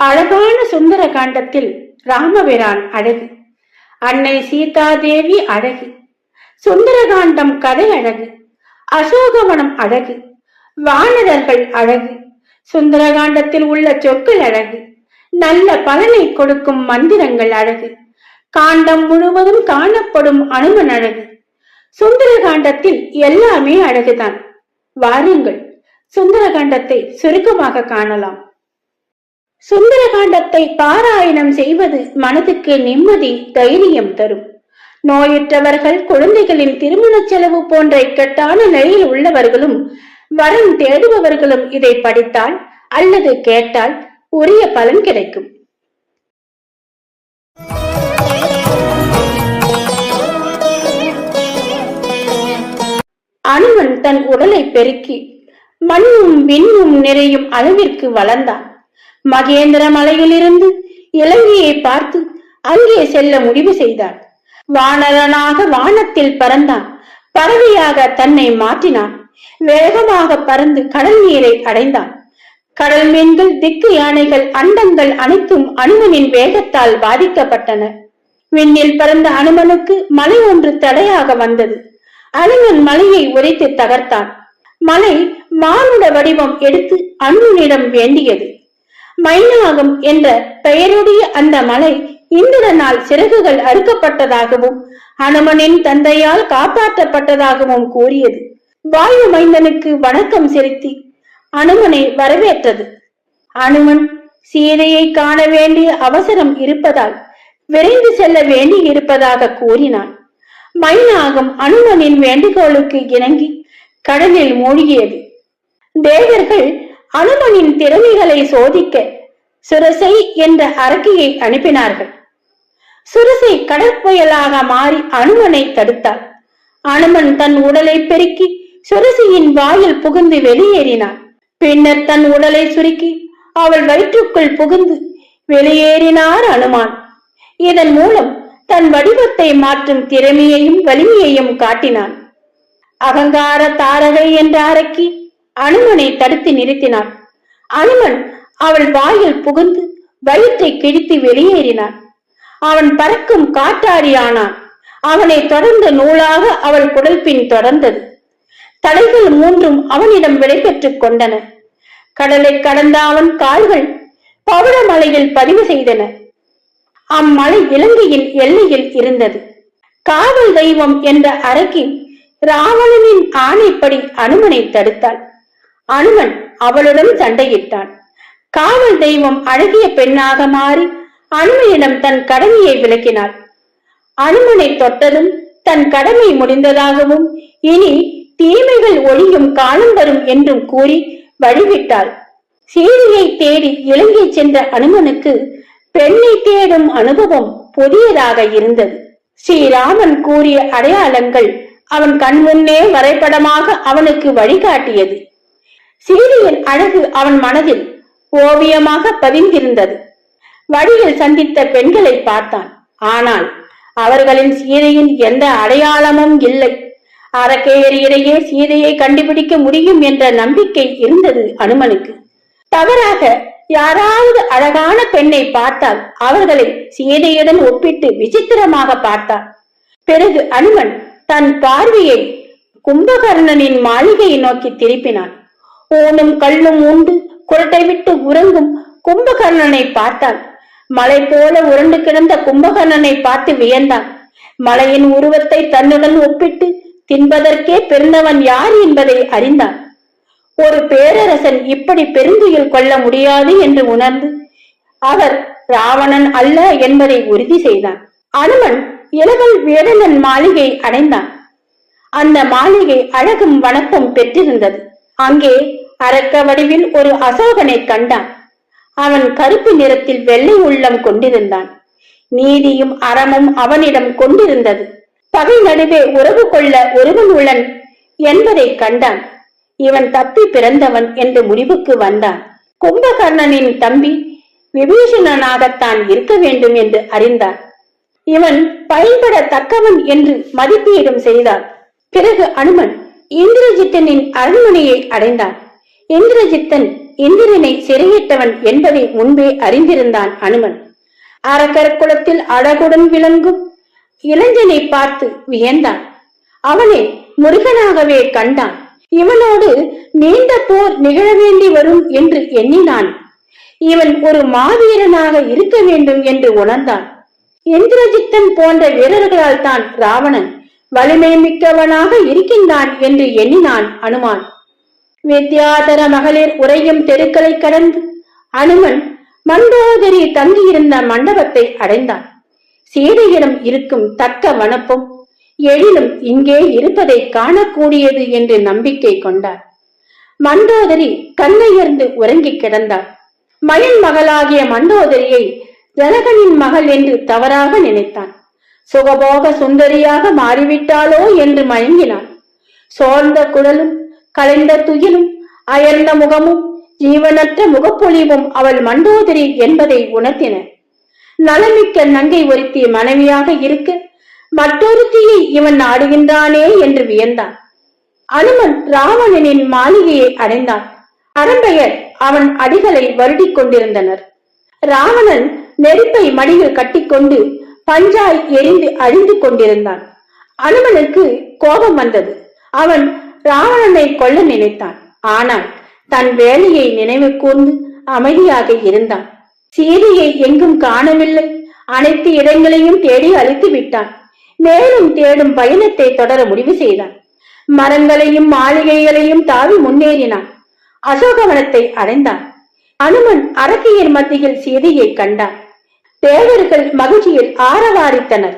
அழகான சுந்தர காண்டத்தில் ராமபிரான் அழகு அன்னை சீதாதேவி அழகு சுந்தரகாண்டம் கதை அழகு அசோகவனம் அழகு வானரர்கள் அழகு சுந்தரகாண்டத்தில் உள்ள சொற்கள் அழகு நல்ல பலனை கொடுக்கும் மந்திரங்கள் அழகு காண்டம் முழுவதும் காணப்படும் அனுமன் அழகு சுந்தரகாண்டத்தில் எல்லாமே அழகுதான். வாருங்கள் சுந்தரகாண்டத்தை சுருக்கமாக காணலாம். சுந்தரகாண்டத்தை பாராயணம் செய்வது மனதுக்கு நிம்மதி தைரியம் தரும். நோயற்றவர்கள் குழந்தைகளின் திருமண செலவு போன்ற இக்கட்டான நிலையில் உள்ளவர்களும் வரம் தேடுபவர்களும் இதை படித்தால் அல்லது கேட்டால் உரிய பலன் கிடைக்கும். அனுமன் தன் உடலை பெருக்கி மண்ணும் விண்ணும் நிறையும் அளவிற்கு வளர்ந்தான். மகேந்திர மலையிலிருந்து இலங்கையை பார்த்து அங்கே செல்ல முடிவு செய்தான் வானரனாக வானத்தில் பறந்தான். பறவையாக தன்னை மாற்றினான். வேகமாக பறந்து கடல் நீரை அடைந்தான். கடல் மீன்கள் திக்கு யானைகள் அண்டங்கள் அனைத்தும் அனுமனின் வேகத்தால் பாதிக்கப்பட்டன. விண்ணில் பறந்த அனுமனுக்கு மலை ஒன்று தடையாக வந்தது. அனுமன் மலையை உரைத்து தகர்த்தான். மலை மானுட வடிவம் எடுத்து அனுமனிடம் வேண்டியது. மைனாகம் என்ற பெயருடைய அந்த மலை இந்திரனால் சிறகுகள் அறுக்கப்பட்டதாகவும் அனுமனின் தந்தையால் காப்பாற்றப்பட்டதாகவும் கூறியது. வாயு மைந்தனுக்கு வணக்கம் செலுத்தி அனுமனை வரவேற்றது. அனுமன் சீதையை காண வேண்டிய அவசரம் இருப்பதால் விரைந்து செல்ல வேண்டி இருப்பதாக கூறினான். மைனாகம் அனுமனின் வேண்டுகோளுக்கு இணங்கி கடலில் மூழ்கியது. தேவர்கள் அனுமனின் திறமைகளை சோதிக்க சுரசை என்ற அரக்கியை அனுப்பினார்கள். சுரசை கடற்புயலாக மாறி அனுமனை தடுத்தாள். அனுமன் தன் உடலை பெருக்கி சுரசியின் வாயில் புகுந்து வெளியேறினான். பின்னர் தன் உடலை சுருக்கி அவள் வயிற்றுக்குள் புகுந்து வெளியேறினார் அனுமான். இதன் மூலம் தன் வடிவத்தை மாற்றும் திறமையையும் வலிமையையும் காட்டினான். அகங்கார தாரகை என்ற அரக்கி அனுமனை தடுத்து நிறுத்தினாள் அனுமன் அவள் வாயில் புகுந்து வயிற்றை கிழித்து வெளியேறினான் அவன் பறக்கும் காட்டாடியானான் அவனை தொடர்ந்த நூலாக அவள் குடல் பின் தொடர்ந்தது. தலைகள் மூன்றும் அவனிடம் விடைபெற்றுக் கொண்டன. கடலை கடந்த அவன் கால்கள் பவளமலையில் பதிவு செய்தன. அம்மலை இலங்கையின் எல்லையில் இருந்தது. காவல் தெய்வம் என்ற அரக்கி ராவணனின் ஆணைப்படி அனுமனை தடுத்தாள். அனுமன் அவளுடன் சண்டையிட்டான். காவல் தெய்வம் அழகிய பெண்ணாக மாறி அனுமையிடம் தன் கடமையை விளக்கினாள் அனுமனை தொட்டதும் தன் கடமை முடிந்ததாகவும் இனி தீமைகள் ஒழியும் காலம் வரும் என்றும் கூறி வழிவிட்டாள் சீதையை தேடி இலங்கை சென்ற அனுமனுக்கு பெண்ணை தேடும் அனுபவம் புதியதாக இருந்தது. ஸ்ரீராமன் கூறிய அடையாளங்கள் அவன் கண் முன்னே வரைபடமாக அவனுக்கு வழிகாட்டியது. சீதையின் அழகு அவன் மனதில் ஓவியமாக பதிந்திருந்தது. வழியில் சந்தித்த பெண்களை பார்த்தான். ஆனால் அவர்களின் சீதையின் எந்த அடையாளமும் இல்லை. அரக்கேயரிடையே சீதையை கண்டுபிடிக்க முடியும் என்ற நம்பிக்கை இருந்தது அனுமனுக்கு. தவறாக யாராவது அழகான பெண்ணை பார்த்தால் அவர்களை சீதையுடன் ஒப்பிட்டு விசித்திரமாக பார்த்தார் பிறகு அனுமன் தன் பார்வையை கும்பகர்ணனின் மாளிகையை நோக்கி திருப்பினான். ஊனும் கல்லும் உண்டு குரட்டை விட்டு உறங்கும் கும்பகர்ணனை பார்த்தாள். மலை போல உருண்டு கிடந்த கும்பகர்ணனை பார்த்து வியந்தான் மலையின் உருவத்தை தன்னுடன் ஒப்பிட்டு தின்பதற்கே பிறந்தவன் யார் என்பதை அறிந்தான் ஒரு பேரரசன் இப்படி பெருந்துயில் கொள்ள முடியாது என்று உணர்ந்து அவர் ராவணன் அல்ல என்பதை உறுதி செய்தான். அனுமன் இளவல் வேடனன் மாளிகை அடைந்தான். அந்த மாளிகை அழகும் வணக்கம் பெற்றிருந்தது. அங்கே அரக்க வடிவில் ஒரு அசோகனை கண்டான். அவன் கருப்பு நிறத்தில் வெள்ளை உள்ளம் கொண்டிருந்தான். நீதியும் அறமும் அவனிடம் கொண்டிருந்தது. பகை நடுவே உறவு கொள்ள ஒருவன் உள்ளன் என்பதை கண்டான். இவன் தப்பி பிறந்தவன் என்று முடிவுக்கு வந்தான். கும்பகர்ணனின் தம்பி விபீஷணனாகத்தான் இருக்க வேண்டும் என்று அறிந்தான் இவன் பயன்பட தக்கவன் என்று மதிப்பீடும் செய்தான் பிறகு அனுமன் இந்திரஜித்தனின் அரண்மனையை அடைந்தான். இந்திரஜித்தன் இந்திரனை சிறையிட்டவன் என்பதை முன்பே அறிந்திருந்தான் அனுமன். அரக்கர் குலத்தில் அழகுடன் விளங்கும் இளைஞனை பார்த்து வியந்தான். அவனை முருகனாகவே கண்டான். இவனோடு நீண்ட போர் நிகழ வேண்டி வரும் என்று எண்ணினான். இவன் ஒரு மாவீரனாக இருக்க வேண்டும் என்று உணர்ந்தான். இந்திரஜித்தன் போன்ற வீரர்களால் தான் ராவணன் வலிமை மிக்கவனாக இருக்கின்றான் என்று எண்ணினான் அனுமான். வித்யாதர மகளிர் உறையும் தெருக்களை கடந்து அனுமன் மண்டோதரி தங்கியிருந்த மண்டபத்தை அடைந்தான். சீதையிடம் இருக்கும் தக்க வனப்பும் எழிலும் இங்கே இருப்பதை காணக்கூடியது என்று நம்பிக்கை கொண்டார். மண்டோதரி கண்ணையர்ந்து உறங்கிக் கிடந்தார். மயன் மகளாகிய மண்டோதரியை ஜனகனின் மகள் என்று தவறாக நினைத்தான். சுகபோக சுந்தரியாக மாறிவிட்டாளோ என்று மயங்கினான். சோர்ந்த குடலும் கலைந்த துயிலும் அயர்ந்த முகமும் ஜீவனற்ற முகப்பொழிவும் அவள் மண்டோதரி என்பதை உணர்த்தின. நலமிக்க நங்கை ஒருத்தி மனைவியாக இருக்க மற்றொருத்தியை இவன் நாடுகின்றானே என்று வியந்தான். அனுமன் ராவணனின் மாளிகையை அடைந்தான். அரம்பையர் அவன் அடிகளை வருடிக் கொண்டிருந்தனர். ராவணன் நெருப்பை மடியில் கட்டிக்கொண்டு பஞ்சாய் எரிந்து அழிந்து கொண்டிருந்தான். அனுமனுக்கு கோபம் வந்தது. அவன் ராவணனை கொல்ல நினைத்தான். ஆனால் தன் வேலையை நினைவு கூர்ந்து அமைதியாக இருந்தான். சீதையை எங்கும் காணவில்லை. அனைத்து இடங்களையும் தேடி அழித்து விட்டான். மேலும் தேடும் பயணத்தை தொடர முடிவு செய்தான். மரங்களையும் மாளிகைகளையும் தாவி முன்னேறினான். அசோகவனத்தை அடைந்தான். அனுமன் அரக்கியர் மத்தியில் சீதையை கண்டான். தேவர்கள் மகிழ்ச்சியில் ஆரவாரித்தனர்.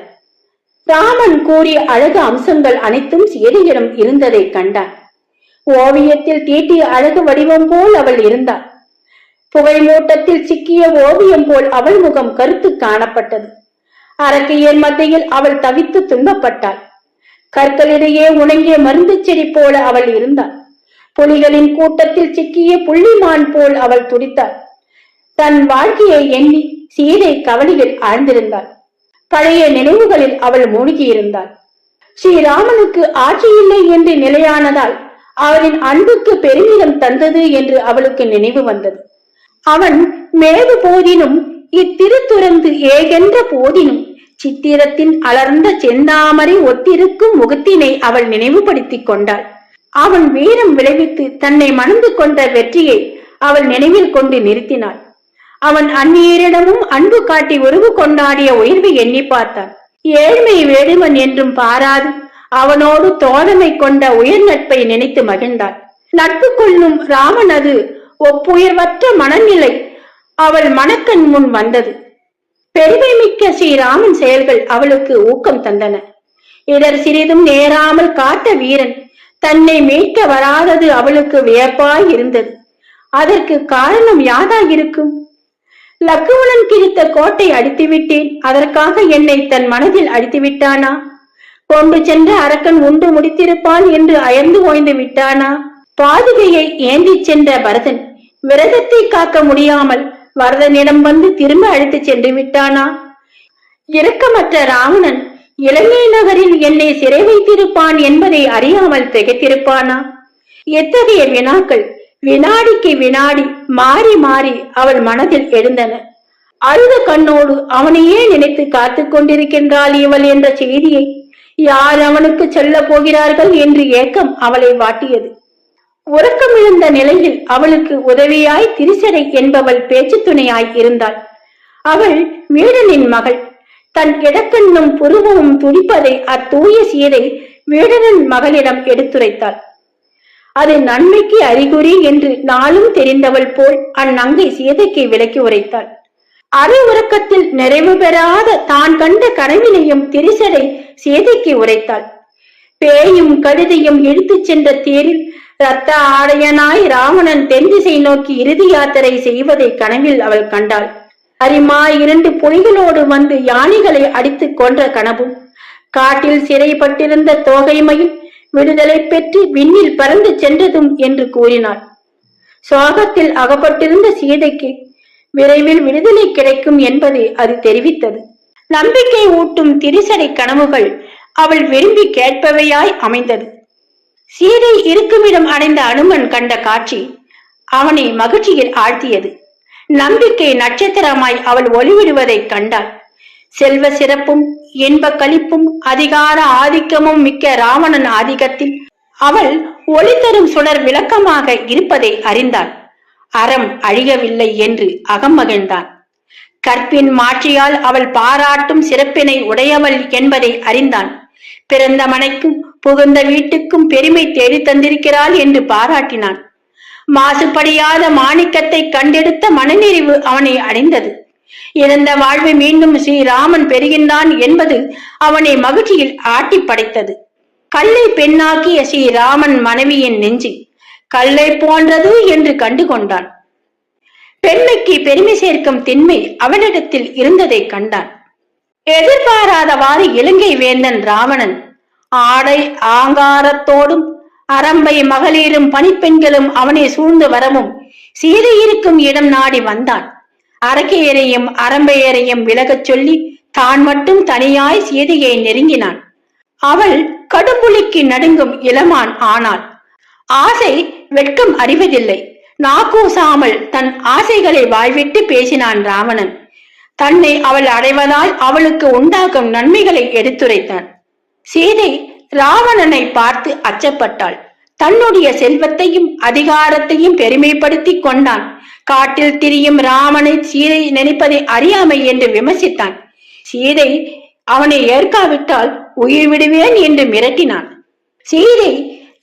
ராமன் கூறிய அழகு அம்சங்கள் அனைத்தும் சேரியிடம் இருந்ததை கண்டான் ஓவியத்தில் தீட்டிய அழகு வடிவம் போல் அவள் இருந்தாள். புகைமூட்டத்தில் சிக்கிய ஓவியம் போல் அவள் முகம் கருத்து காணப்பட்டது. அரக்கையர் மத்தியில் அவள் தவித்து துன்பப்பட்டாள். கற்களிடையே உணங்கிய மருந்து செடி போல அவள் இருந்தாள். புலிகளின் கூட்டத்தில் சிக்கிய புள்ளிமான் போல் அவள் துடித்தாள். தன் வாழ்க்கையை எண்ணி சீதை கவலையில் ஆழ்ந்திருந்தாள் பழைய நினைவுகளில் அவள் மூழ்கியிருந்தாள். ஸ்ரீராமனுக்கு ஆட்சி இல்லை என்று நிலையானதால் அவரின் அன்புக்கு பெருமிதம் தந்தது என்று அவளுக்கு நினைவு வந்தது. அவன் மேது போதினும் இத்திருத்துறந்து ஏகென்ற போதினும் சித்திரத்தின் அலர்ந்த செந்தாமரை ஒத்திருக்கும் முகத்தினை அவள் நினைவுபடுத்திக் கொண்டாள். அவன் வீரம் விளைவித்து தன்னை மணந்து கொண்ட வெற்றியை அவள் நினைவில் கொண்டு நிறுத்தினாள். அவன் அந்நியரிடமும் அன்பு காட்டி உருவு கொண்டாடிய உயர்வை எண்ணி பார்த்தான். ஏழ்மை வேடுவன் என்றும் பாராது அவனோடு தோழமை கொண்ட உயர் நட்பை நினைத்து மகிழ்ந்தாள் நட்பு கொள்ளும் ராமனது ஒப்புயர்வற்ற மனநிலை அவள் மனக்கண் முன் வந்தது. பெருமை மிக்க ஸ்ரீராமன் செயல்கள் அவளுக்கு ஊக்கம் தந்தன. இடர் சிறிதும் நேராமல் காட்ட வீரன் தன்னை மீட்க வராதது அவளுக்கு வியப்பாய் இருந்தது. அதற்கு காரணம் யாதாயிருக்கும் லக்குவனன் கிழித்த கோட்டை அடித்துவிட்டேன். அதற்காக என்னை தன் மனதில் அடித்து விட்டானா கொண்டு சென்ற அரக்கன் உண்டு முடித்திருப்பான் என்று அயர்ந்து ஓய்ந்து விட்டானா? பாதுகையை ஏந்தி சென்ற பரதன் விரதத்தை காக்க முடியாமல் வரதனிடம் வந்து திரும்ப அழைத்து சென்று விட்டானா? இரக்கமற்ற ராவணன் இலங்கை நகரில் என்னை சிறை வைத்திருப்பான் என்பதை அறியாமல் திகைத்திருப்பானா? எத்தகைய வினாக்கள் வினாடிக்கு வினாடி மாறி மாறி அவள் மனதில் எழுந்தன. அழுத கண்ணோடு அவனையே நினைத்து காத்து கொண்டிருக்கின்றாள் இவள் என்ற செய்தியை யார் அவனுக்கு சொல்ல போகிறார்கள் என்று ஏக்கம் அவளை வாட்டியது. உறக்கம் இழந்த நிலையில் அவளுக்கு உதவியாய் திரிசடை என்பவள் பேச்சு துணையாய் இருந்தாள். அவள் வீடனின் மகள். தன் இடக்கண்ணும் புருவமும் துடிப்பதை அத்தூய சீதை வீடனின் மகளிடம் எடுத்துரைத்தாள். அது நன்மைக்கு அறிகுறி என்று நாளும் தெரிந்தவள் போல் அந்நங்கை சீதைக்கு விலக்கி உரைத்தாள். அரை உறக்கத்தில் நிறைவு பெறாத தான் கண்ட கனவினையும் திரிசடை சீதைக்கு உரைத்தாள். பேயும் கழுதையும் இழுத்துச் சென்ற தேரில் ரத்த ஆடையனாய் ராவணன் தென் திசை நோக்கி இறுதி யாத்திரை செய்வதை கனவில் அவள் கண்டாள். அரிமா இரண்டு பொய்களோடு வந்து யானைகளை அடித்துக் கொன்ற கனவும். காட்டில் சிறைப்பட்டிருந்த தோகைமையில் விடுதலை பெற்று விண்ணில் பறந்து சென்றதும் என்று கூறினாள். சுவாகத்தில் அகப்பட்டிருந்த சீதைக்கு விரைவில் விடுதலை கிடைக்கும் என்பதை அது தெரிவித்தது. நம்பிக்கை ஊட்டும் திரிசடை கனவுகள் அவள் விரும்பி கேட்பவையாய் அமைந்தது. சீதை இருக்குமிடம் அடைந்த அனுமன் கண்ட காட்சி அவனை மகிழ்ச்சியில் ஆழ்த்தியது. நம்பிக்கை நட்சத்திரமாய் அவள் ஒளிவிடுவதைக் கண்டாள். செல்வ சிறப்பும் இன்ப கழிப்பும் அதிகார ஆதிக்கமும் மிக்க ராவணன் ஆதிக்கத்தில் அவள் ஒளி தரும் சுடர் விளக்கமாக இருப்பதை அறிந்தாள். அறம் அழியவில்லை என்று அகமகிழ்ந்தான் கற்பின் மாற்றியால் அவள் பாராட்டும் சிறப்பினை உடையவள் என்பதை அறிந்தான். பிறந்த மனைக்கும் புகுந்த வீட்டுக்கும் பெருமை தேடி தந்திருக்கிறாள் என்று பாராட்டினான். மாசுபடியாத மாணிக்கத்தை கண்டெடுத்த மனநிறைவு அவனை அடைந்தது. இழந்த வாழ்வை மீண்டும் ஸ்ரீராமன் பெறுகின்றான் என்பது அவனை மகிழ்ச்சியில் ஆட்டி படைத்தது. கல்லை பெண்ணாக்கிய ஸ்ரீராமன் மனைவியின் நெஞ்சு கல்லை போன்றது என்று கண்டு கொண்டான் பெண்மைக்கு பெருமை சேர்க்கும் திண்மை அவனிடத்தில் இருந்ததை கண்டான். எதிர்பாராதவாறு இலங்கை வேந்தன் ராவணன் ஆடை ஆங்காரத்தோடும் அரம்பை மகளிரும் பணிப்பெண்களும் அவனை சூழ்ந்து வரவும் சீதை இருக்கும் இடம் நாடி வந்தான். அரக்கையரையும் அரம்பையரையும் விலகச் சொல்லி தான் மட்டும் தனியாய் சீதையை நெருங்கினான். அவள் கடும்புலிக்கு நடுங்கும் இளமான் ஆனாள். ஆசை வெட்கம் அறிவதில்லை. நாக்கூசாமல் தன் ஆசைகளை வாய்விட்டு பேசினான் ராவணன். தன்னை அவள் அடைவதால் அவளுக்கு உண்டாகும் நன்மைகளை எடுத்துரைத்தான். சீதை ராவணனை பார்த்து அச்சப்பட்டாள். தன்னுடைய செல்வத்தையும் அதிகாரத்தையும் பெருமைப்படுத்தி கொண்டான். காட்டில் திரியும் ராமனை சீதை நினைப்பதை அறியாமை என்று விமர்சித்தான். சீதை அவனை ஏற்காவிட்டால் உயிர் விடுவேன் என்று மிரட்டினான். சீதை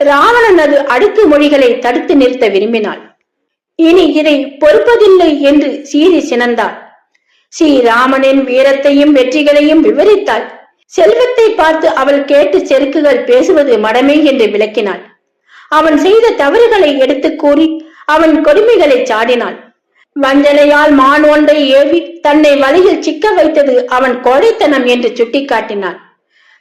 ராவணனது அடுக்கு மொழிகளை தடுத்து நிறுத்த விரும்பினாள். இனி இதை பொறுப்பதில்லை என்று சீதை சினந்தாள். ஸ்ரீராமனின் வீரத்தையும் வெற்றிகளையும் விவரித்தாள். செல்வத்தை பார்த்து அவள் கேட்டு செருக்குகள் பேசுவது மடமே என்று விளக்கினாள். அவன் செய்த தவறுகளை எடுத்துக் கூறி அவன் கொடுமைகளை சாடினாள். வஞ்சனையால் மான் ஒன்றை ஏவி தன்னை வலையில் சிக்க வைத்தது அவன் கோழைத்தனம் என்று சுட்டிக்காட்டினான்.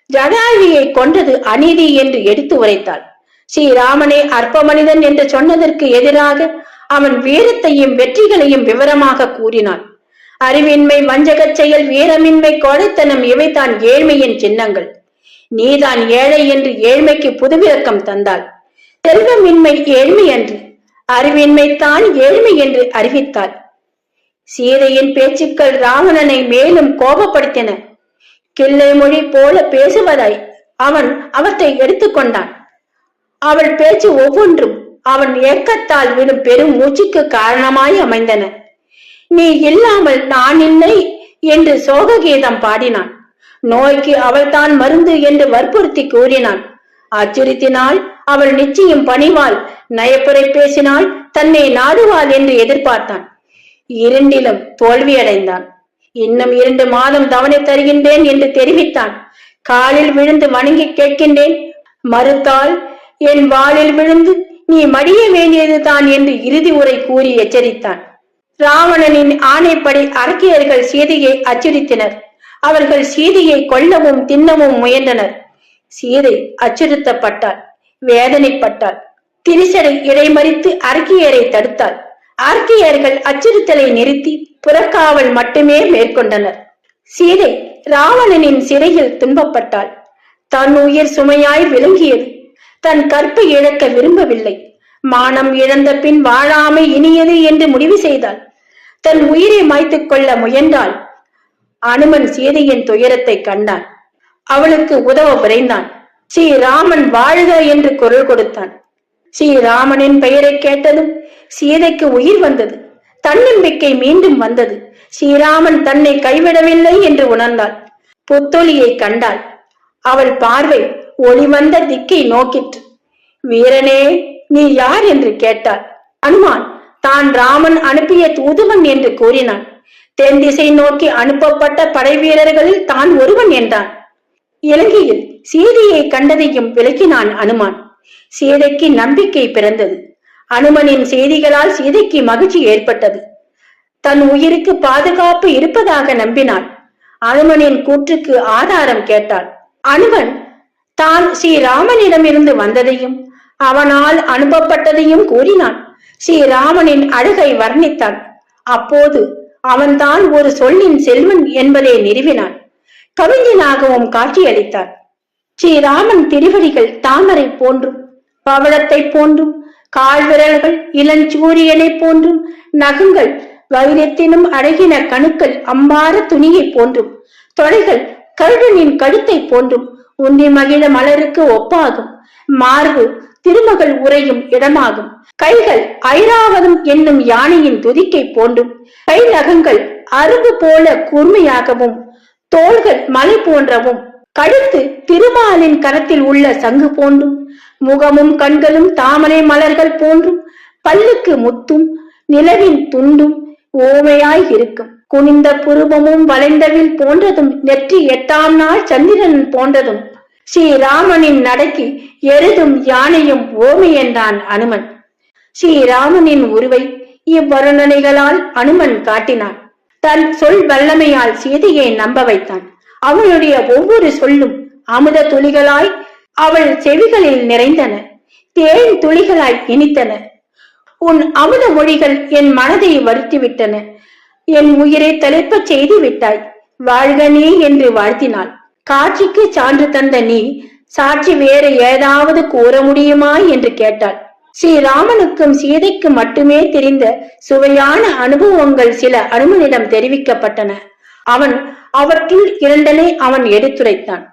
ஜடாயுவை கொன்றது அநீதி என்று எடுத்து உரைத்தாள். ஸ்ரீராமனே அற்ப மனிதன் என்று சொன்னதற்கு எதிராக அவன் வீரத்தையும் வெற்றிகளையும் விவரமாக கூறினான் அறிவின்மை வஞ்சகச் செயல் வீரமின்மை கோழைத்தனம் இவைதான் ஏழ்மையின் சின்னங்கள். நீதான் ஏழை என்று ஏழ்மைக்கு புதுவிறக்கம் தந்தாள். செல்வமின்மை ஏழ்மை அன்று அறிவின்மை தான் ஏழ்மை என்று அறிவித்தாள். சீதையின் பேச்சுக்கள் ராவணனை மேலும் கோபப்படுத்தின. கிள்ளை மொழி போல பேசுவதாய் அவன் அவற்றை எடுத்துக்கொண்டான் அவள் பேச்சு ஒவ்வொன்றும் அவன் ஏக்கத்தால் விடும் பெரும் மூச்சுக்கு காரணமாய் அமைந்தன. நீ இல்லாமல் நான் இல்லை என்று சோக கீதம் பாடினான். நோய்க்கு அவள்தான் மருந்து என்று வற்புறுத்தி கூறினான். அச்சுறுத்தினால் அவள் நிச்சயம் பணிவாள். நயப்புரை பேசினால் தன்னை நாடுவாள் என்று எதிர்பார்த்தான். இரண்டிலும் தோல்வியடைந்தான் இன்னும் இரண்டு மாதம் தவணை தருகின்றேன் என்று தெரிவித்தான். காலில் விழுந்து வணங்கி கேட்கின்றேன் மறுத்தால் என் வாளில் விழுந்து நீ மடிய வேண்டியதுதான் என்று இறுதி உரை கூறி எச்சரித்தான். ராவணனின் ஆணைப்படி அரக்கியர்கள் சீதையை அச்சுறுத்தினர். அவர்கள் சீதையை கொல்லவும் தின்னவும் முயன்றனர். சீதை அச்சுறுத்தப்பட்டாள் வேதனைப்பட்டாள். திரிசடை இடைமறித்து அரக்கியரை தடுத்தாள். அரக்கியர்கள் அச்சுறுத்தலை நிறுத்தி புறக்காவல் மட்டுமே மேற்கொண்டனர். சீதை ராவணனின் சிறையில் துன்பப்பட்டாள். தன் உயிர் சுமையாய் விளங்கியது. தன் கற்பை இழக்க விரும்பவில்லை. மானம் இழந்த பின் வாழாமை இனியது என்று முடிவு செய்தாள். தன் உயிரை மாய்த்துக் கொள்ள முயன்றாள். அனுமன் சீதையின் துயரத்தை கண்டான். அவளுக்கு உதவ விரைந்தான். ஸ்ரீராமன் வாழ்க என்று குரல் கொடுத்தான். ஸ்ரீராமனின் பெயரை கேட்டதும் சீதைக்கு உயிர் வந்தது. தன்னம்பிக்கை மீண்டும் வந்தது. ஸ்ரீராமன் தன்னை கைவிடவில்லை என்று உணர்ந்தாள். புத்தொலியை கண்டாள். அவள் பார்வை ஒளி வந்த திக்கை நோக்கிற்று. வீரனே நீ யார் என்று கேட்டாள். அனுமான் தான் ராமன் அனுப்பிய தூதுவன் என்று கூறினான். தென் திசை நோக்கி அனுப்பப்பட்ட படை வீரர்களில் தான் ஒருவன் என்றான். இலங்கையில் சீதையை கண்டதையும் விளக்கினான் அனுமான். சீதைக்கு நம்பிக்கை பிறந்தது. அனுமனின் செய்திகளால் சீதைக்கு மகிழ்ச்சி ஏற்பட்டது. தன் உயிருக்கு பாதுகாப்பு இருப்பதாக நம்பினாள். அனுமனின் கூற்றுக்கு ஆதாரம் கேட்டாள். அனுமன் தான் ஸ்ரீராமனிடமிருந்து வந்ததையும் அவனால் அனுப்பப்பட்டதையும் கூறினான். ஸ்ரீராமனின் அழகை வர்ணித்தான் அப்போது அவன்தான் ஒரு சொல்லின் செல்வன் என்பதை நிறுவினான். கவிஞனாகவும் காட்சியளித்தான் ஸ்ரீராமன் திருவடிகள் தாமரை போன்றும் பவளத்தை போன்றும் கால்விரல்கள் இளஞ்சூரியனை இளஞ்சூரியனைப் போன்றும் நகங்கள் வைரத்தினும் அழகின கணுக்கள் அம்பார துணியை போன்றும் தொடைகள் கருடனின் கழுத்தைப் போன்றும் உந்தி மகிழ மலருக்கு ஒப்பாகும் மார்பு திருமகள் உரையும் இடமாகும் கைகள் ஐராவதம் என்னும் யானையின் துதிக்கை போன்றும் கை நகங்கள் அருகு போல கூர்மையாகவும் தோள்கள் மலை போன்றவும் கழுத்து திருமாலின் கரத்தில் உள்ள சங்கு போன்றும் முகமும் கண்களும் தாமரை மலர்கள் போன்றும் பல்லுக்கு முத்தும் நிலவின் துண்டும் ஓமையாய் இருக்கும். குனிந்த புருவமும் வளைந்தவில் போன்றதும் நெற்றி எட்டாம் நாள் சந்திரன் போன்றதும் ஸ்ரீராமனின் நடக்கி எருதும் யானையும் ஓமை என்றான் அனுமன். ஸ்ரீராமனின் உருவை இவ்வருணனைகளால் அனுமன் காட்டினான். தன் சொல் வல்லமையால் சீதையை நம்ப வைத்தான். அவனுடைய ஒவ்வொரு சொல்லும் அமுத துளிகளாய் அவள் செவிகளில் நிறைந்தன. தேன் துளிகளாய் இனித்தன. உன் அமுத மொழிகள் என் மனதை வருத்திவிட்டன. என் உயிரை தலைப்ப செய்து விட்டாய் வாழ்க நீ என்று வாழ்த்தினாள். காட்சிக்கு சான்று தந்த நீ சாட்சி வேறு ஏதாவது கூற முடியுமா என்று கேட்டாள். ஸ்ரீராமனுக்கும் சீதைக்கு மட்டுமே தெரிந்த சுவையான அனுபவங்கள் சில அனுமனிடம் தெரிவிக்கப்பட்டன. அவன் அவற்றுள் இரண்டனை அவன் எடுத்துரைத்தான்.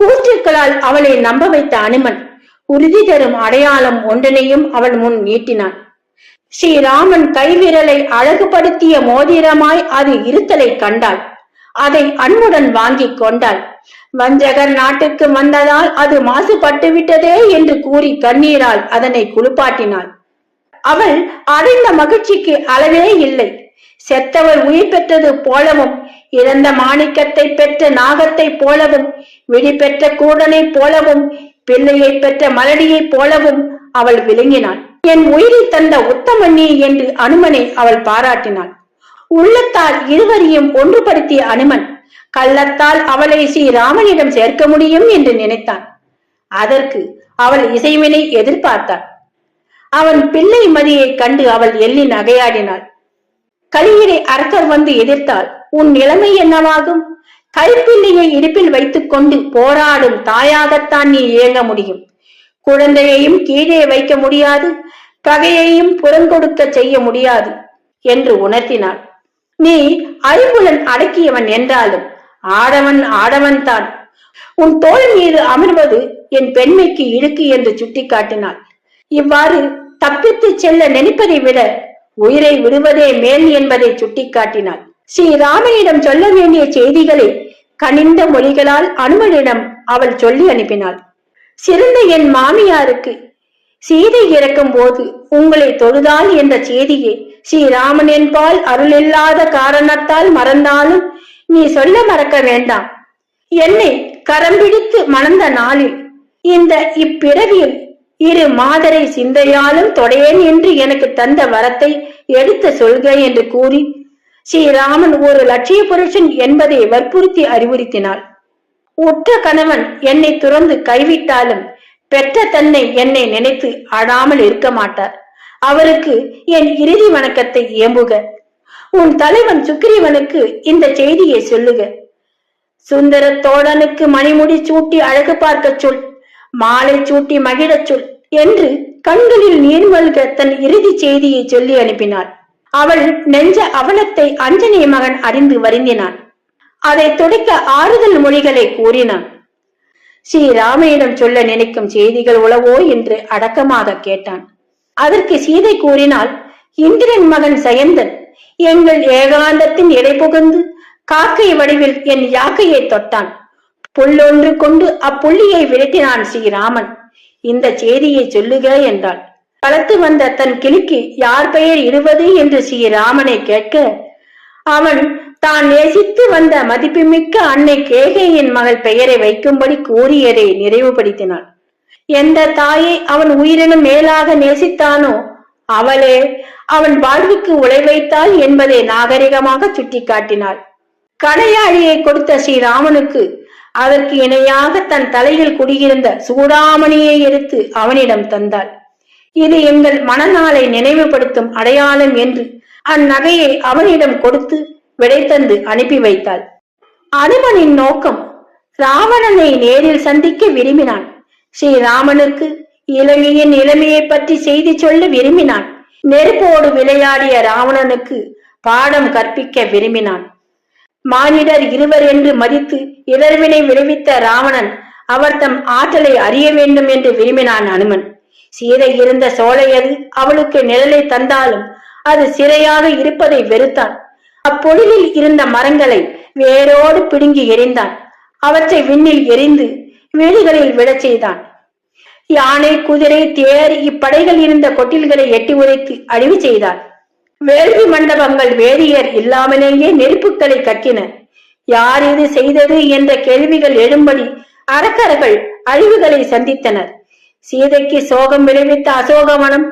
கூற்றுக்களால் அவளை நம்ப வைத்த அனுமன் உறுதி தரும் அடையாளம் ஒன்றனையும் அவள் முன் நீட்டினான். ஸ்ரீராமன் கைவிரலை அழகுபடுத்திய மோதிரமாய் அது இருத்தலை கண்டாள். அதை அன்புடன் வாங்கிக் கொண்டாள். வஞ்சகர் நாட்டுக்கு வந்ததால் அது மாசுபட்டு விட்டதே என்று கூறி கண்ணீரால் அதனை குளிப்பாட்டினாள். அவள் அடைந்த மகிழ்ச்சிக்கு அளவே இல்லை. செத்தவர் உயிர் பெற்றது போலவும் இறந்த மாணிக்கத்தை பெற்ற நாகத்தைப் போலவும் விழி பெற்ற கூடனை போலவும் பிள்ளையை பெற்ற மலடியைப் போலவும் அவள் விளங்கினாள். என் உயிரை தந்த உத்தமண்ணி என்று அனுமனை அவள் பாராட்டினாள். உள்ளத்தால் இருவரையும் ஒன்றுபடுத்திய அனுமன் கள்ளத்தால் அவளை ஸ்ரீராமனிடம் சேர்க்க முடியும் என்று நினைத்தான். அதற்கு அவள் இசைவினை எதிர்பார்த்தாள். அவன் பிள்ளை மதியை கண்டு அவள் எள்ளி நகையாடினாள். கலியினை அரசர் வந்து எதிர்த்தால் உன் நிலைமை என்னவாகும்? கைப்பிள்ளையை இடுப்பில் வைத்துக் கொண்டு போராடும் தாயாகத்தான் நீ இயங்க முடியும். குழந்தையையும் கீழே வைக்க முடியாது பகையையும் புறங்கொடுக்க செய்ய முடியாது என்று உணர்த்தினாள். நீ அறிவுடன் அடக்கியவன் என்றாலும் ஆடவன் ஆடவன் தான். உன் தோல் மீது அமர்வது என் பெண்மைக்கு இழுக்கு என்று சுட்டிக்காட்டினாள். இவ்வாறு தப்பித்து செல்ல நினைப்பதை விட உயிரை விடுவதே மேல் என்பதை சுட்டிக்காட்டினாள். ஸ்ரீராமனிடம் சொல்ல வேண்டிய செய்திகளை கனிந்த மொழிகளால் அனுமனிடம் அவள் சொல்லி அனுப்பினாள். சிறந்த என் மாமியாருக்கு சீதை இறக்கும் போது உங்களை தொழுதால் என்ற செய்தியை ஸ்ரீராமன் என்பால் அருளில்லாத காரணத்தால் மறந்தாலும் நீ சொல்ல மறக்க வேண்டாம். என்னை கரம் பிடித்து மணந்த நாளில் இந்த இப்பிறவியில் இரு மாதரை சிந்தையாலும் தொடையேன் என்று எனக்கு தந்த வரத்தை எடுத்து சொல்க என்று கூறி ஸ்ரீராமன் ஒரு லட்சிய புருஷன் என்பதை வற்புறுத்தி அறிவுறுத்தினாள். உற்ற கணவன் என்னை துறந்து கைவிட்டாலும் பெற்ற தன்னை என்னை நினைத்து அழாமல் இருக்க மாட்டார். அவருக்கு என் இறுதி வணக்கத்தை ஏம்புக. உன் தலைவன் சுக்கிரீவனுக்கு இந்த செய்தியை சொல்லுக. சுந்தர தோழனுக்கு மணிமுடி சூட்டி அழகு பார்க்கச் சொல். மாலை சூட்டி மகிழச் சொல் என்று கண்களில் நீர்மல்க தன் இறுதி செய்தியை சொல்லி அனுப்பினாள். அவள் நெஞ்ச அவலத்தை அஞ்சனி மகன் அறிந்து வருந்தினான். அதை துடைக்க ஆறுதல் மொழிகளை கூறினான். ஸ்ரீராமையிடம் சொல்ல நினைக்கும் செய்திகள் உளவோ என்று அடக்கமாக கேட்டான். அதற்கு சீதை கூறினால் இந்திரன் மகன் சயந்தன் எங்கள் ஏகாந்தத்தின் இடை புகுந்து காக்கை வடிவில் என் யாக்கையை தொட்டான். புல்லொன்று கொண்டு அப்புள்ளியை விரட்டினான் ஸ்ரீராமன். இந்த செய்தியை சொல்லுக என்றாள். வளர்த்து வந்த தன் கிளிக்கு யார் பெயர் இடுவது என்று ஸ்ரீராமனை கேட்க அவன் தான் நேசித்து வந்த மதிப்புமிக்க அன்னை கேகையின் மகள் பெயரை வைக்கும்படி கூறியதை நிறைவுபடுத்தினாள். எந்த தாயை அவன் உயிரினும் மேலாக நேசித்தானோ அவளே அவன் வாழ்வுக்கு உழை வைத்தாள் என்பதை நாகரிகமாக சுட்டிக்காட்டினாள். கடையாளியை கொடுத்த ஸ்ரீராமனுக்கு அதற்கு இணையாக தன் தலையில் குடியிருந்த சூடாமணியை எடுத்து அவனிடம் தந்தாள். இது எங்கள் மனநாளை நினைவுபடுத்தும் அடையாளம் என்று அந்நகையை அவனிடம் கொடுத்து விடை தந்து அனுப்பி வைத்தாள். அனுமனின் நோக்கம் ராவணனை நேரில் சந்திக்க விரும்பினான். ஸ்ரீராமனுக்கு இலங்கையின் நிலைமையை பற்றி செய்தி சொல்ல விரும்பினான். நெருப்போடு விளையாடிய ராவணனுக்கு பாடம் கற்பிக்க விரும்பினான். மானிடர் இருவர் என்று மதித்து இடர்வினை விளைவித்த ராவணன் அவர் தம் ஆற்றலை அறிய வேண்டும் என்று விரும்பினான் அனுமன். சீதை இருந்த சோலையது அவளுக்கு நிழலை தந்தாலும் அது சிறையாக இருப்பதை வெறுத்தான் அப்பொழுதில் இருந்த மரங்களை வேரோடு பிடுங்கி எறிந்தான். அவற்றை விண்ணில் எரிந்து வீடுகளில் விழச் செய்தான். யானை குதிரை தேர் இப்படைகள் இருந்த கொட்டில்களை எட்டி உதைத்து அழிவு செய்தார். வேள்வி மண்டபங்கள் வேதியர் இல்லாமலேயே நெருப்புக்களை கட்டின. யார் இது செய்தது என்ற கேள்விகள் எழும்படி அரக்கர்கள் அழிவுகளை சந்தித்தனர். சீதைக்கு சோகம் விளைவித்த அசோகவனம்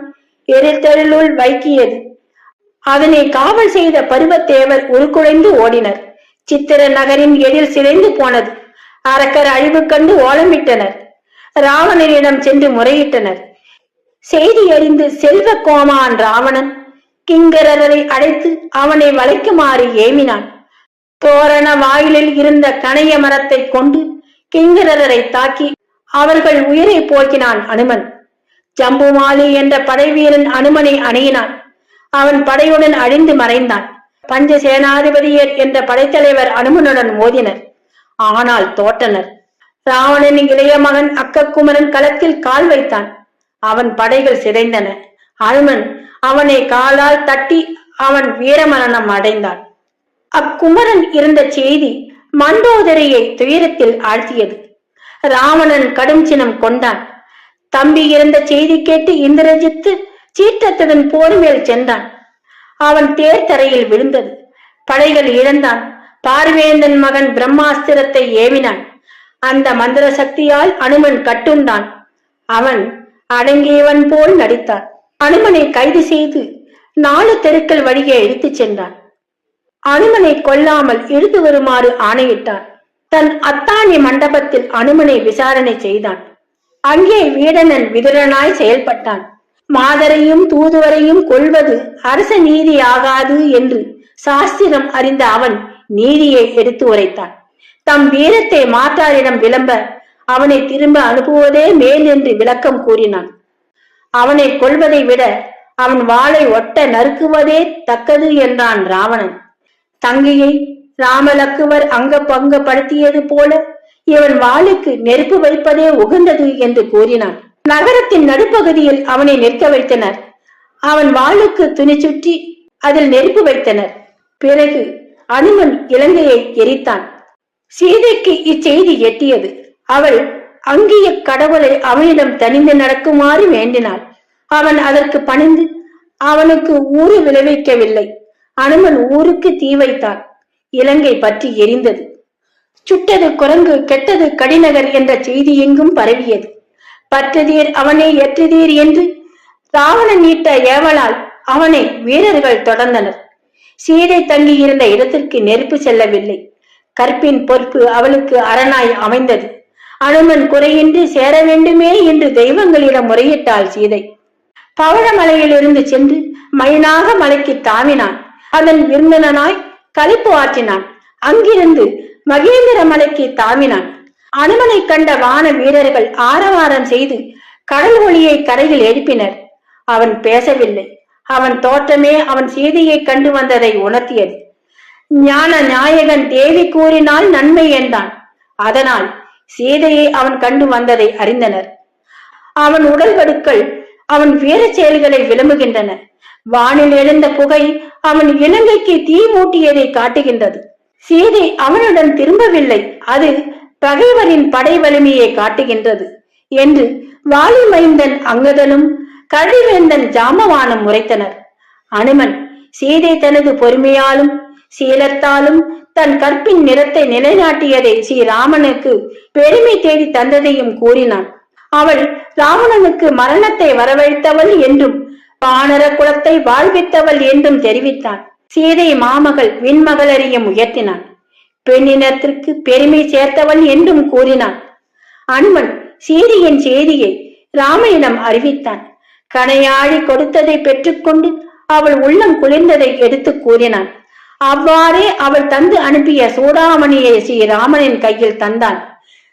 எரித்தெருளுள் வைக்கியது. அதனை காவல் செய்த பருவத்தேவர் உருக்குலைந்து ஓடினர். சித்திர நகரின் எழில் சிதைந்து போனது. அரக்கர் அழிவு கண்டு ஓலமிட்டனர். ராவணனிடம் சென்று முறையிட்டனர். செய்தி அறிந்து செல்வ கோமான் ராவணன் கிங்கரரை அழைத்து அவனை வளைக்குமாறு ஏமினான். தோரண வாயிலில் இருந்த கணைய மரத்தை கொண்டு கிங்கரரை தாக்கி அவர்கள் உயிரை போக்கினான் அனுமன். ஜம்புமாலி என்ற படைவீரன் அனுமனை அணுகினான். அவன் படையுடன் அழிந்து மறைந்தான். பஞ்ச சேனாதிபதியர் என்ற படைத்தலைவர் அனுமனுடன் மோதினர். ஆனால் தோற்றனர். ராவணனின் இளைய மகன் அக்கக்குமரன் களத்தில் கால் வைத்தான். அவன் படைகள் சிதைந்தன. அனுமன் அவனை காலால் தட்டி அவன் வீரமரணம் அடைந்தான். அக்குமரன் இருந்த செய்தி மண்டோதரியை துயரத்தில் ஆழ்த்தியது. ராவணன் கடும் சினம் கொண்டான். தம்பி இருந்த செய்தி கேட்டு இந்திரஜித்து சீற்றத்துடன் போர் மேல் சென்றான். அவன் தேர் தரையில் விழுந்தது. படைகள் இழந்தான். பார்வேந்தன் மகன் பிரம்மாஸ்திரத்தை ஏவினான். அந்த மந்திர சக்தியால் அனுமன் கட்டுண்டான். அவன் அடங்கியவன் போல் நடித்தான் அனுமனை கைது செய்து நாலு தெருக்கள் வழியே இழுத்துச் சென்றான். அனுமனை கொல்லாமல் இழுத்து வருமாறு ஆணையிட்டான். தன் அத்தாணி மண்டபத்தில் அனுமனை விசாரணை செய்தான். அங்கே வீடனன் விதுரனாய் செயல்பட்டான். மாதரையும் தூதுவரையும் கொள்வது அரச நீதி ஆகாது என்று சாஸ்திரம் அறிந்த அவன் நீதியை எடுத்து உரைத்தான். தம் வீரத்தை மாற்றாரிடம் விளம்ப அவனை திரும்ப அனுப்புவதே மேல் என்று விளக்கம் கூறினான். அவனை கொள்வதை விட அவன் வாளை ஒட்ட நறுக்குவதே தக்கது என்றான் ராவணன். தங்கையை ராமலக்குவர் அங்க பங்கப்படுத்தியது போல இவன் வாளுக்கு நெருப்பு வைப்பதே உகந்தது என்று கூறினான். நகரத்தின் நடுப்பகுதியில் அவனை நிற்க வைத்தனர். அவன் வாளுக்கு துணி சுற்றி அதில் நெருப்பு வைத்தனர். பிறகு அனுமன் இலங்கையை எரித்தான். சீதைக்கு இச்செய்தி எட்டியது. அவள் அங்கேய கடவுளை அவனிடம் தனிந்து நடக்குமாறு வேண்டினாள். அவன் அதற்கு பணிந்து அவனுக்கு ஊறு விளைவிக்கவில்லை. அனுமன் ஊருக்கு தீ வைத்தான் இலங்கை பற்றி எரிந்தது. சுட்டது குரங்கு கெட்டது கடிநகர் என்ற செய்தி எங்கும் பரவியது. பற்றதீர் அவனை எற்றதீர் என்று ராவணன் நீட்ட ஏவலால் அவனை வீரர்கள் தொடர்ந்தனர். சீதை தங்கியிருந்த இடத்திற்கு நெருப்பு செல்லவில்லை. கற்பின் பொறுப்பு அவளுக்கு அரணாய் அமைந்தது. அனுமன் குறையின்றி சேர வேண்டுமே என்று தெய்வங்களிடம் முறையிட்டாள் சீதை. பவழமலையிலிருந்து சென்று மயனாக மலைக்கு தாவினான். அதன் விருந்தனாய் களிப்பு ஆற்றினான். அங்கிருந்து மகேந்திர மலைக்கு தாவினான். அனுமனை கண்ட வான வீரர்கள் ஆரவாரம் செய்து கடல் ஒளியை கரையில் எழுப்பினர். அவன் பேசவில்லை. அவன் தோற்றமே அவன் சீதையை கண்டு வந்ததை உணர்த்தியது. ஞான நாயகன் தேவி கூறினால் நன்மை என்றான். அதனால் சீதையை அவன் கண்டு வந்ததை அறிந்தனர். அவன் உடல் வடுக்கள் அவன் வீர செயல்களை விளம்புகின்றன. வானில் எழுந்த புகை அவன் இலங்கைக்கு தீ மூட்டியதை காட்டுகின்றது. சீதை அவனுடன் திரும்பவில்லை அது பகைவரின் படை வலிமையை காட்டுகின்றது என்று வாலிமைந்தன் அங்கதனும் கழிவேந்தன் ஜாமவானும் உரைத்தனர். அனுமன் சீதை தனது பொறுமையாலும் சீலத்தாலும் தன் கற்பின் நிறத்தை நிலைநாட்டியதை ஸ்ரீராமனுக்கு பெருமை தேடி தந்ததையும் கூறினான். அவள் ராவணனுக்கு மரணத்தை வரவழைத்தவள் என்றும் பாணர குலத்தை வாழ்வித்தவள் என்றும் தெரிவித்தான் சீதை மாமகள் விண்மகளறியும் உயர்த்தினான் பெண்ணினத்திற்கு பெருமை சேர்த்தவள் என்றும் கூறினான் அனுமன் சீதையின் செய்தியை ராமனிடம் அறிவித்தான். கனையாழி கொடுத்ததை பெற்றுக்கொண்டு அவள் உள்ளம் குளிர்ந்ததை எடுத்து கூறினான். அவ்வாறே அவள் தந்து அனுப்பிய சூடாமணியை ஸ்ரீராமனின் கையில் தந்தான்.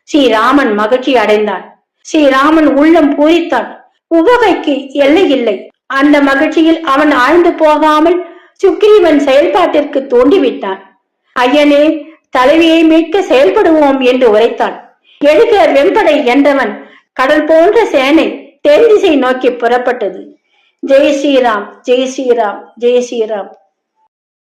ஸ்ரீராமன் மகிழ்ச்சி அடைந்தான். ஸ்ரீராமன் உள்ளம் பூரித்தான். உவகைக்கு எல்லை இல்லை. அந்த மகிழ்ச்சியில் அவன் ஆழ்ந்து போகாமல் சுக்ரீவன் செயல்பாட்டிற்கு தூண்டிவிட்டான். ஐயனே தலைவியை மீட்க செயல்படுவோம் என்று உரைத்தான். எழுக வெம்படை என்றவன் கடல் போன்ற சேனை தென் திசை நோக்கி புறப்பட்டது. ஜெய் ஸ்ரீராம் ஜெய் ஸ்ரீராம் ஜெய் ஸ்ரீராம்